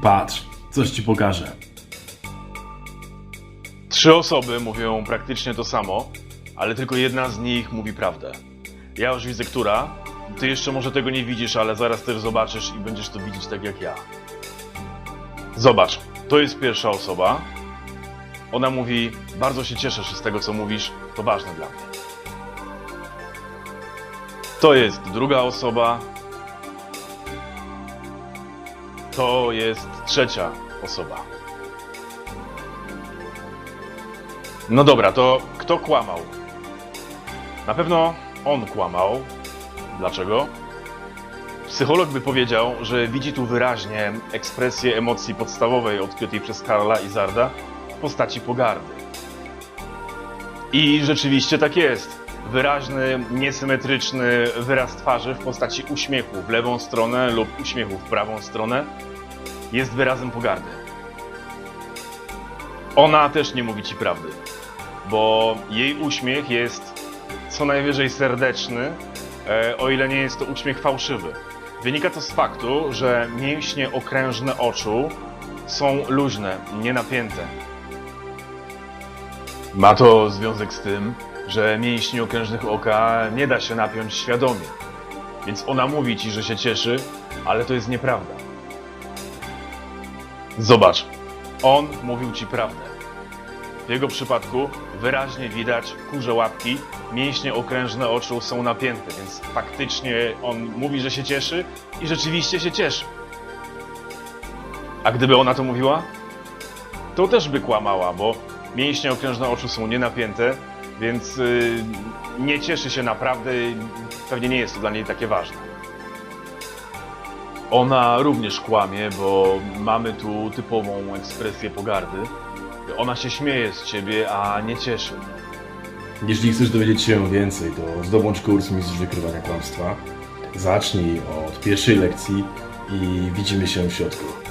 Patrz, coś ci pokażę. Trzy osoby mówią praktycznie to samo, ale tylko jedna z nich mówi prawdę. Ja już widzę, która. Ty jeszcze może tego nie widzisz, ale zaraz też zobaczysz i będziesz to widzieć tak jak ja. Zobacz, to jest pierwsza osoba. Ona mówi: Bardzo się cieszę, z tego co mówisz, to ważne dla mnie. To jest druga osoba. To jest trzecia osoba. No dobra, to kto kłamał? Na pewno on kłamał. Dlaczego? Psycholog by powiedział, że widzi tu wyraźnie ekspresję emocji podstawowej odkrytej przez Karla Izarda w postaci pogardy. I rzeczywiście tak jest. Wyraźny, niesymetryczny wyraz twarzy w postaci uśmiechu w lewą stronę lub uśmiechu w prawą stronę jest wyrazem pogardy. Ona też nie mówi ci prawdy bo jej uśmiech jest co najwyżej serdeczny, e, o ile nie jest to uśmiech fałszywy. Wynika to z faktu, że mięśnie okrężne oczu są luźne, nie napięte. Ma to związek z tym, że mięśni okrężnych oka nie da się napiąć świadomie. Więc ona mówi ci, że się cieszy, ale to jest nieprawda. Zobacz, on mówił ci prawdę. W jego przypadku wyraźnie widać kurze łapki, mięśnie okrężne oczu są napięte, więc faktycznie on mówi, że się cieszy i rzeczywiście się cieszy. A gdyby ona to mówiła, to też by kłamała, bo mięśnie okrężne oczu są nienapięte, więc yy, nie cieszy się naprawdę, i pewnie nie jest to dla niej takie ważne. Ona również kłamie, bo mamy tu typową ekspresję pogardy. Ona się śmieje z ciebie, a nie cieszy. Jeśli chcesz dowiedzieć się więcej, to zdobądź kurs Mistrz Wykrywania Kłamstwa. Zacznij od pierwszej lekcji i widzimy się w środku.